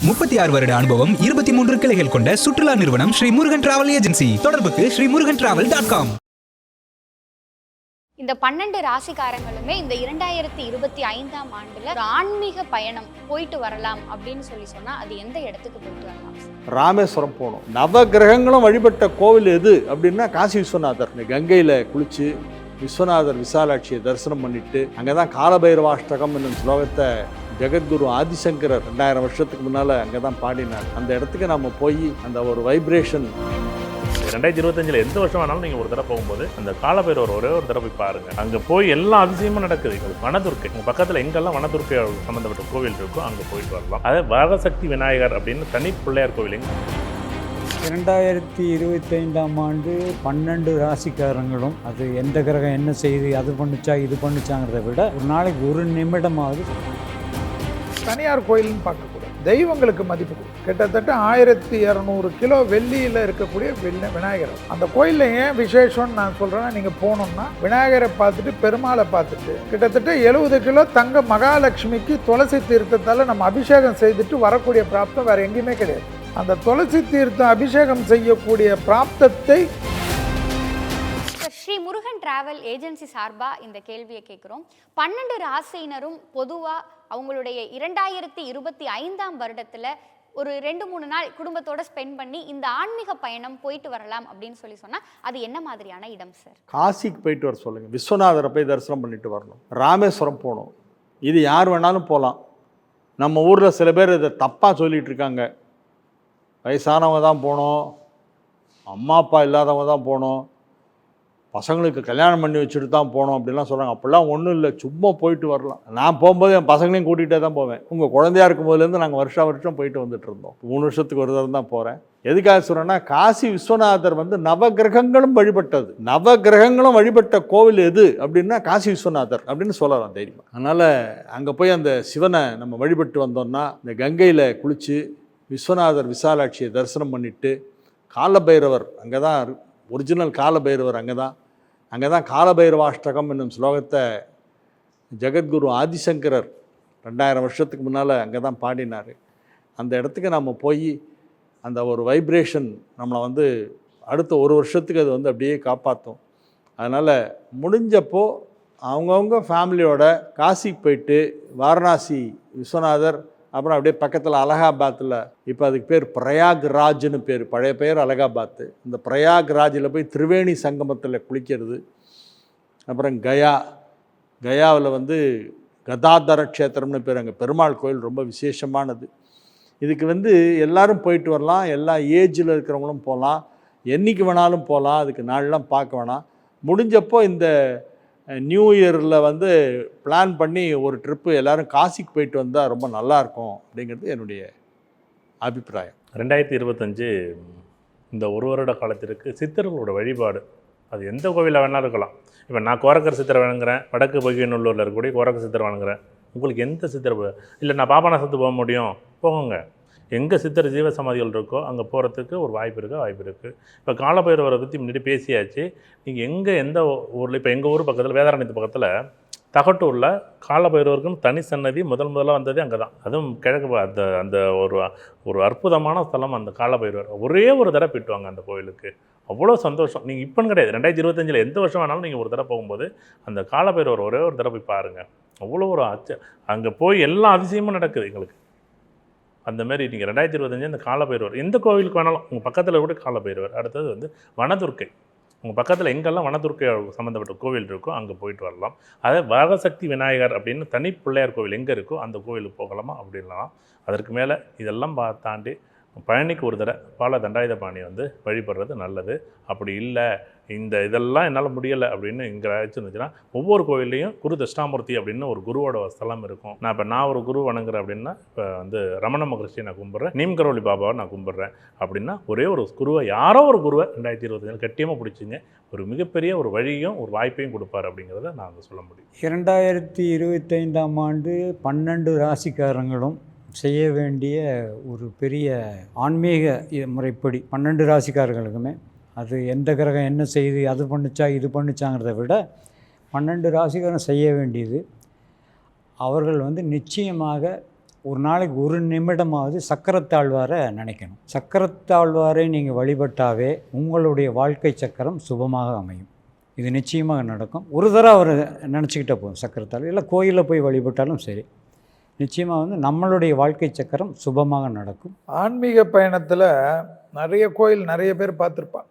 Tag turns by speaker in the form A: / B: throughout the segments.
A: முப்பத்தி ஆறு வருட அனுபவம் இருபத்தி மூன்று கிளைகள் கொண்ட சுற்றுலா நிறுவனம் ஸ்ரீ முருகன் டிராவல் ஏஜென்சி. தொடர்புக்கு Shri Murugan travel dot com.
B: இந்த பன்னெண்டு ராசிக்காரங்களுமே இந்த இரண்டாயிரத்தி இருபத்தி ஐந்தாம் ஆண்டுல ஒரு ஆன்மீக பயணம் போயிட்டு வரலாம் அப்படின்னு சொல்லி சொன்னா அது எந்த இடத்துக்கு போயிட்டு வரலாம்?
C: ராமேஸ்வரம் போகணும். நவ கிரகங்களும் வழிபட்ட கோவில் எது அப்படின்னா காசி விஸ்வநாதர். கங்கையில் குளிச்சு விஸ்வநாதர் விசாலாட்சியை தரிசனம் பண்ணிட்டு அங்கே தான் காலபைரவாஷ்டகம் என்னும் ஸ்லோகத்தை ஜெகத்குரு ஆதிசங்கரர் ரெண்டாயிரம் வருஷத்துக்கு முன்னால் அங்கே தான் பாடினார். அந்த இடத்துக்கு நம்ம போய் அந்த ஒரு வைப்ரேஷன்
D: ரெண்டாயிரத்தி இருபத்தஞ்சில் எந்த வருஷம் வேணாலும் நீங்கள் ஒரு தடவை போகும்போது அந்த காலபைரவர் ஒரே ஒரு தடவை போய் பாருங்க. அங்கே போய் எல்லா அதிசயமும் நடக்குது. எங்களுக்கு வனதுர்க்கை. உங்கள் பக்கத்தில் எங்கெல்லாம் வனதுர்க்கை சம்மந்தப்பட்ட கோவில் இருக்கோ அங்கே போயிட்டு வரலாம். அதே வரசக்தி விநாயகர் அப்படின்னு தனி பிள்ளையார் கோவில் எங்க
E: இரண்டாயிரத்தி இருபத்தைந்தாம் ஆண்டு பன்னெண்டு ராசிக்காரங்களும் அது எந்த கிரகம் என்ன செய்து அது பண்ணுச்சா இது பண்ணுச்சாங்கிறத விட ஒரு நாளைக்கு ஒரு நிமிடமாவது
F: தனியார் கோயில்னு பார்க்கக்கூடாது. தெய்வங்களுக்கு மதிப்பு கிட்டத்தட்ட ஆயிரத்தி இரநூறு கிலோ வெள்ளியில் இருக்கக்கூடிய வெள்ள விநாயகர். அந்த கோயிலில் ஏன் விசேஷம்னு நான் சொல்கிறேன்னா நீங்கள் போனோம்னா விநாயகரை பார்த்துட்டு பெருமாளை பார்த்துட்டு கிட்டத்தட்ட எழுபது கிலோ தங்க மகாலட்சுமிக்கு துளசி தீர்த்தத்தால் நம்ம அபிஷேகம் செய்துட்டு வரக்கூடிய பிராப்தம் வேறு எங்கேயுமே கிடையாது. அந்த துளசி தீர்த்தம் அபிஷேகம் செய்யக்கூடிய பிராப்தத்தை
B: ஸ்ரீ முருகன் டிராவல் ஏஜென்சி சார்பாக இந்த கேள்வியை கேட்குறோம். பன்னெண்டு ராசியினரும் பொதுவாக அவங்களுடைய இரண்டாயிரத்தி இருபத்தி ஐந்தாம் வருடத்தில் ஒரு ரெண்டு மூணு நாள் குடும்பத்தோட ஸ்பெண்ட் பண்ணி இந்த ஆன்மீக பயணம் போயிட்டு வரலாம் அப்படின்னு சொல்லி சொன்னால் அது என்ன மாதிரியான இடம் சார்
C: காசிக்கு போயிட்டு வர சொல்லுங்கள் விஸ்வநாதரை போய் தரிசனம் பண்ணிட்டு வரணும். ராமேஸ்வரம் போகணும். இது யார் வேணாலும் போகலாம் நம்ம ஊரில் சில பேர் இதை தப்பாக சொல்லிகிட்டு இருக்காங்க. வயசானவங்க தான் போகணும். அம்மா அப்பா இல்லாதவங்க தான் போகணும். பசங்களுக்கு கல்யாணம் பண்ணி வச்சுட்டு தான் போனோம் அப்படிலாம் சொல்கிறாங்க அப்படிலாம் ஒன்றும் இல்லை. சும்மா போயிட்டு வரலாம். நான் போகும்போது என் பசங்களையும் கூட்டிகிட்டே தான் போவேன். உங்கள் குழந்தையா இருக்கும்போதுலேருந்து நாங்கள் வருஷா வருஷம் போயிட்டு வந்துட்டு இருந்தோம். மூணு வருஷத்துக்கு ஒரு தடவை தான் போகிறேன் எதுக்காக சொல்கிறேன்னா காசி விஸ்வநாதர் வந்து நவகிரகங்களும் வழிபட்டது. நவகிரகங்களும் வழிபட்ட கோவில் எது அப்படின்னா காசி விஸ்வநாதர் அப்படின்னு சொல்லலாம் தைரியமாக அதனால் அங்கே போய் அந்த சிவனை நம்ம வழிபட்டு வந்தோம்னா இந்த கங்கையில் குளித்து விஸ்வநாதர் விசாலாட்சியை தரிசனம் பண்ணிவிட்டு காலபைரவர் அங்கே தான் ஒரிஜினல் காலபைரவர் அங்கே தான் அங்கே தான் காலபைரவாஷ்டகம் என்னும் ஸ்லோகத்தை ஜெகத்குரு ஆதிசங்கரர் ரெண்டாயிரம் வருஷத்துக்கு முன்னால் அங்கே தான் பாடினார். அந்த இடத்துக்கு நம்ம போய் அந்த ஒரு வைப்ரேஷன் நம்மளை வந்து அடுத்த ஒரு வருஷத்துக்கு அது வந்து அப்படியே காப்பாற்றும் அதனால் முடிஞ்சப்போ அவங்கவுங்க ஃபேமிலியோட காசிக்கு போயிட்டு வாரணாசி விஸ்வநாதர் அப்புறம் அப்படியே பக்கத்தில் அலகாபாத்தில் இப்போ அதுக்கு பேர் பிரயாக்ராஜ்னு பேர். பழைய பேர் அலகாபாத்து. இந்த பிரயாக்ராஜில் போய் திரிவேணி சங்கமத்தில் குளிக்கிறது. அப்புறம் கயா. கயாவில் வந்து கதாதர க்ஷேத்திரம்னு பேர் அங்கே. பெருமாள் கோயில் ரொம்ப விசேஷமானது. இதுக்கு வந்து எல்லோரும் போயிட்டு வரலாம். எல்லா ஏஜில் இருக்கிறவங்களும் போகலாம் என்னைக்கு வேணாலும் போகலாம் அதுக்கு நாளெலாம் பார்க்க வேணாம். முடிஞ்சப்போ இந்த நியூ இயரில் வந்து பிளான் பண்ணி ஒரு ட்ரிப்பு எல்லாரும் காசிக்கு போயிட்டு வந்தால் ரொம்ப நல்லாயிருக்கும் அப்படிங்கிறது என்னுடைய அபிப்பிராயம்.
D: ரெண்டாயிரத்தி இருபத்தஞ்சு இந்த ஒரு வருட காலத்திற்கு சித்தர்களோட வழிபாடு. அது எந்த கோவிலில் வேணாலும் இருக்கலாம். இப்போ நான் கோரக்கர் சித்திரை வணங்குறேன் வடக்கு பகியநல்லூரில் இருக்கக்கூடிய கோரக்கர் சித்திரை வணங்குறேன். உங்களுக்கு எந்த சித்தர் இல்லை நான் பாபநாசத்துக்கு போக முடியும். போங்க எங்கே சித்தர் ஜீவ சமாதிகள் இருக்கோ அங்கே போகிறதுக்கு ஒரு வாய்ப்பு இருக்குது வாய்ப்பு இருக்குது இப்போ காலபைரவரை பற்றி முன்னாடி பேசியாச்சு. நீங்கள் எங்கே எந்த ஊரில் இப்போ எங்கள் ஊர் பக்கத்தில் வேதாரண்யத்து பக்கத்தில் தகட்டூரில் காலபைரவருக்குன்னு தனி சன்னதி முதல் முதலாக வந்ததே அங்கே தான் அதுவும் கிழக்கு அந்த அந்த ஒரு ஒரு அற்புதமான ஸ்தலம் அந்த காலபைரவர். ஒரே ஒரு தடவை போயிட்டுவாங்க அந்த கோயிலுக்கு. அவ்வளோ சந்தோஷம். நீங்கள் இப்போன்னு கிடையாது. ரெண்டாயிரத்தி இருபத்தஞ்சில் எந்த வருஷம் வேணாலும் நீங்கள் ஒரு தடவை போகும்போது அந்த காலபைரவர் ஒரே ஒரு தடவை போய் பாருங்கள் அவ்வளோ ஒரு அச்ச அங்கே போய் எல்லா அதிசயமும் நடக்குது எங்களுக்கு. அந்த மாதிரி நீங்கள் ரெண்டாயிரத்தி இருபத்தஞ்சு அந்த காலபைரவர் எந்த கோவிலுக்கு வேணாலும் உங்கள் பக்கத்தில் கூட காலபைரவர். அடுத்தது வந்து வனதுர்க்கை. உங்கள் பக்கத்தில் எங்கெல்லாம் வனதுர்க்கை சம்மந்தப்பட்ட கோவில் இருக்கோ அங்கே போயிட்டு வரலாம். அதே வரசக்தி விநாயகர் அப்படின்னு தனி பிள்ளையார் கோவில் எங்கே இருக்கோ அந்த கோவிலுக்கு போகலாமா அப்படின்லாம் அதற்கு மேலே இதெல்லாம் பா தாண்டி பழனிக்கு ஒரு தடவை பால தண்டாயுத பாணி வந்து வழிபடுறது நல்லது. அப்படி இல்லை இந்த இதெல்லாம் என்னால் முடியலை அப்படின்னு இங்கே இருந்துச்சுன்னா ஒவ்வொரு கோவில்லையும் குரு தஷ்டாமூர்த்தி அப்படின்னு ஒரு குருவோட ஸ்தலம் இருக்கும். நான் இப்போ நான் ஒரு குரு வணங்குறேன் அப்படின்னா இப்போ வந்து ரமண மகர்ஷியை நான் கும்பிட்றேன் நீம்கரோலி பாபாவை நான் கும்பிட்றேன் அப்படின்னா ஒரே ஒரு குருவை யாரோ ஒரு குருவை ரெண்டாயிரத்தி இருபத்தஞ்சு கட்டியமாக பிடிச்சிங்க. ஒரு மிகப்பெரிய ஒரு வழியும் ஒரு வாய்ப்பையும் கொடுப்பார் அப்படிங்கிறத நான் அங்கே சொல்ல முடியும்.
E: இரண்டாயிரத்தி இருபத்தைந்தாம் ஆண்டு பன்னெண்டு ராசிக்காரங்களும் செய்ய வேண்டிய ஒரு பெரிய ஆன்மீக முறைப்படி பன்னெண்டு ராசிக்காரங்களுக்குமே அது எந்த கிரகம் என்ன செய்து அது பண்ணுச்சா இது பண்ணுச்சாங்கிறத விட பன்னெண்டு ராசிக்காரன் செய்ய வேண்டியது. அவர்கள் வந்து நிச்சயமாக ஒரு நாளைக்கு ஒரு நிமிடமாவது சக்கரத்தாழ்வாரை நினைக்கணும். சக்கரத்தாழ்வாரை நீங்கள் வழிபட்டாவே உங்களுடைய வாழ்க்கை சக்கரம் சுபமாக அமையும். இது நிச்சயமாக நடக்கும். ஒரு தடவை அவர் நினச்சிக்கிட்டே போதும் சக்கரத்தாழ்வு இல்லை கோயிலில் போய் வழிபட்டாலும் சரி. நிச்சயமாக வந்து நம்மளுடைய வாழ்க்கை சக்கரம் சுபமாக நடக்கும்.
F: ஆன்மீக பயணத்தில் நிறைய கோயில் நிறைய பேர் பார்த்துருப்பாங்க.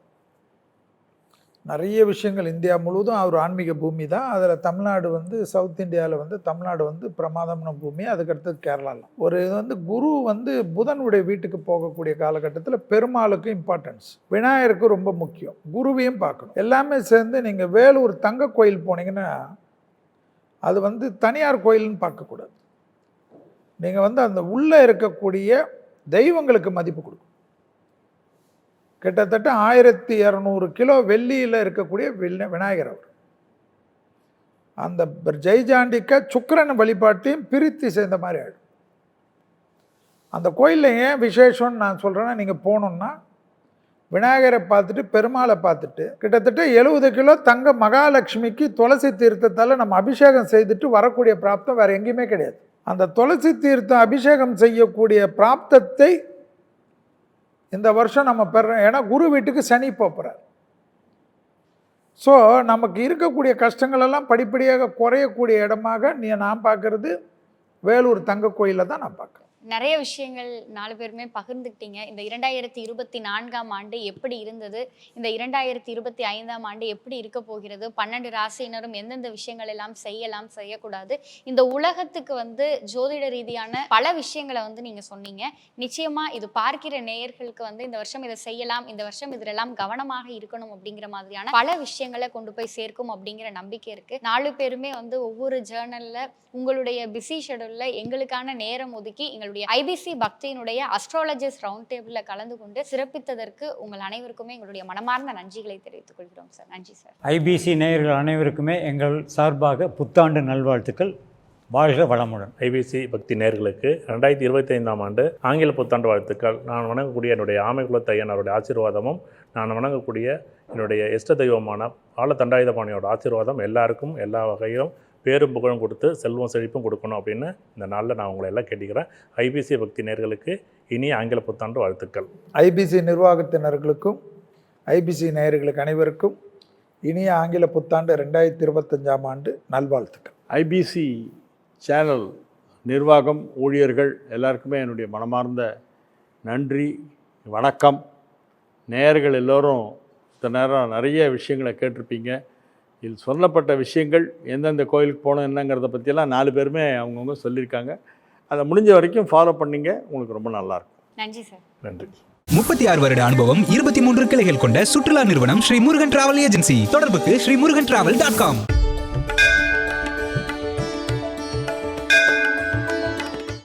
F: நிறைய விஷயங்கள் இந்தியா முழுவதும் அவர் ஆன்மீக பூமி தான். அதில் தமிழ்நாடு வந்து சவுத் இந்தியாவில் வந்து தமிழ்நாடு வந்து பிரமாதமான பூமி. அதுக்கடுத்து கேரளாவில் ஒரு இது வந்து குரு வந்து புதனுடைய வீட்டுக்கு போகக்கூடிய காலகட்டத்தில் பெருமாளுக்கு இம்பார்ட்டன்ஸ் விநாயகருக்கு ரொம்ப முக்கியம். குருவையும் பார்க்கணும். எல்லாமே சேர்ந்து நீங்கள் வேலூர் தங்க கோயில் போனீங்கன்னா அது வந்து தனியார் கோயில்னு பார்க்கக்கூடாது. நீங்கள் வந்து அந்த உள்ளே இருக்கக்கூடிய தெய்வங்களுக்கு மதிப்பு கொடுக்கும் கிட்டத்தட்ட ஆயிரத்தி இரநூறு கிலோ வெள்ளியில் இருக்கக்கூடிய வில்ல- விநாயகர் அவர். அந்த ப- ஜெய்ஜாண்டிக்க சுக்கிரன் வழிபாட்டையும் பிரித்து சேர்ந்த மாதிரி ஆயிடும். அந்த கோயிலில் ஏன் விசேஷம்னு நான் சொல்கிறேன்னா நீங்கள் போகணுன்னா விநாயகரை பார்த்துட்டு பெருமாளை பார்த்துட்டு கிட்டத்தட்ட எழுபது கிலோ தங்க மகாலட்சுமிக்கு துளசி தீர்த்தத்தால் நம்ம அபிஷேகம் செய்துட்டு வரக்கூடிய பிராப்தம் வேறு எங்கேயுமே கிடையாது. அந்த துளசி தீர்த்தம் அபிஷேகம் செய்யக்கூடிய பிராப்தத்தை இந்த வருஷம் நம்ம பெறோம் ஏன்னா குரு வீட்டுக்கு சனி போகிறார் ஸோ நமக்கு இருக்கக்கூடிய கஷ்டங்களெல்லாம் படிப்படியாக குறையக்கூடிய இடமாக நீ நான் பார்க்கறது வேலூர் தங்க கோயிலில் தான் நான் பார்க்குறேன்.
B: நிறைய விஷயங்கள் நாலு பேருமே பகிர்ந்துக்கிட்டீங்க. இந்த இரண்டாயிரத்தி இருபத்தி நான்காம் ஆண்டு எப்படி இருந்தது? இந்த இரண்டாயிரத்தி இருபத்தி ஐந்தாம் ஆண்டு எப்படி இருக்க போகிறது? பன்னெண்டு ராசியினரும் எந்தெந்த விஷயங்கள் எல்லாம் செய்யலாம் செய்யக்கூடாது? இந்த உலகத்துக்கு வந்து ஜோதிட ரீதியான பல விஷயங்களை வந்து நீங்க சொன்னீங்க. நிச்சயமா இது பார்க்கிற நேயர்களுக்கு வந்து இந்த வருஷம் இதை செய்யலாம் இந்த வருஷம் இதிலெல்லாம் கவனமாக இருக்கணும் அப்படிங்கிற மாதிரியான பல விஷயங்களை கொண்டு போய் சேர்க்கும் அப்படிங்கிற நம்பிக்கை இருக்கு. நாலு பேருமே வந்து ஒவ்வொரு ஜேர்னல்ல உங்களுடைய பிஸி ஷெடியூல்ல எங்களுக்கான நேரம் ஒதுக்கி எங்களுடைய ஐபிசி பக்தியினுடைய அஸ்ட்ராலஜிஸ்ட் ரவுண்ட் டேபிள்ல கலந்து கொண்டு சிறப்பித்ததற்கு உங்கள் அனைவருக்குமே எங்களுடைய மனமார்ந்த நன்றிகளை தெரிவித்துக் கொள்கிறோம் சார் நன்றி சார்
E: ஐபிசி நேயர்கள் அனைவருக்குமே எங்கள் சார்பாக புத்தாண்டு நல்வாழ்த்துக்கள். வாழ்க வளமுடன்.
D: ஐபிசி பக்தி நேர்களுக்கு ரெண்டாயிரத்தி இருபத்தி ஐந்தாம் ஆண்டு ஆங்கில புத்தாண்டு வாழ்த்துக்கள். நான் வணங்கக்கூடிய என்னுடைய ஆமைக்குலத் ஐயனருடைய ஆசீர்வாதமும் நான் வணங்கக்கூடிய என்னுடைய இஷ்ட தெய்வமான ஆழ தண்டாயுதபாணியோட ஆசீர்வாதம் எல்லாருக்கும் எல்லா வகையிலும் பேரும் புகழும் கொடுத்து செல்வம் செழிப்பும் கொடுக்கணும் அப்படின்னு இந்த நாளில் நான் உங்களை எல்லாம் கேட்டுக்கிறேன். ஐபிசி பக்தி நேர்களுக்கு இனிய ஆங்கில புத்தாண்டு வாழ்த்துக்கள்.
F: ஐபிசி நிர்வாகத்தினர்களுக்கும் ஐபிசி நேயர்களுக்கு அனைவருக்கும் இனிய ஆங்கில புத்தாண்டு ரெண்டாயிரத்தி இருபத்தஞ்சாம் ஆண்டு நல்வாழ்த்துக்கள்.
C: ஐபிசி சேனல் நிர்வாகம் ஊழியர்கள் எல்லாருக்குமே என்னுடைய மனமார்ந்த நன்றி வணக்கம். நேயர்கள் எல்லோரும் இத்தனை நேரம் நிறைய விஷயங்களை கேட்டிருப்பீங்க. இதில் சொல்லப்பட்ட விஷயங்கள் எந்தெந்த கோயிலுக்கு போகணும் என்னங்கிறத பற்றியெல்லாம் நாலு பேருமே அவங்கவுங்க சொல்லியிருக்காங்க. அதை முடிஞ்ச வரைக்கும் ஃபாலோ பண்ணீங்க உங்களுக்கு ரொம்ப நல்லாயிருக்கும்.
B: நன்றி சார்.
D: நன்றி.
A: முப்பத்தி ஆறு வருட அனுபவம் இருபத்தி மூன்று கிளைகள் கொண்ட சுற்றுலா நிறுவனம் ஸ்ரீ முருகன் டிராவல் ஏஜென்சி. தொடர்புக்கு Shri Murugan travel dot com.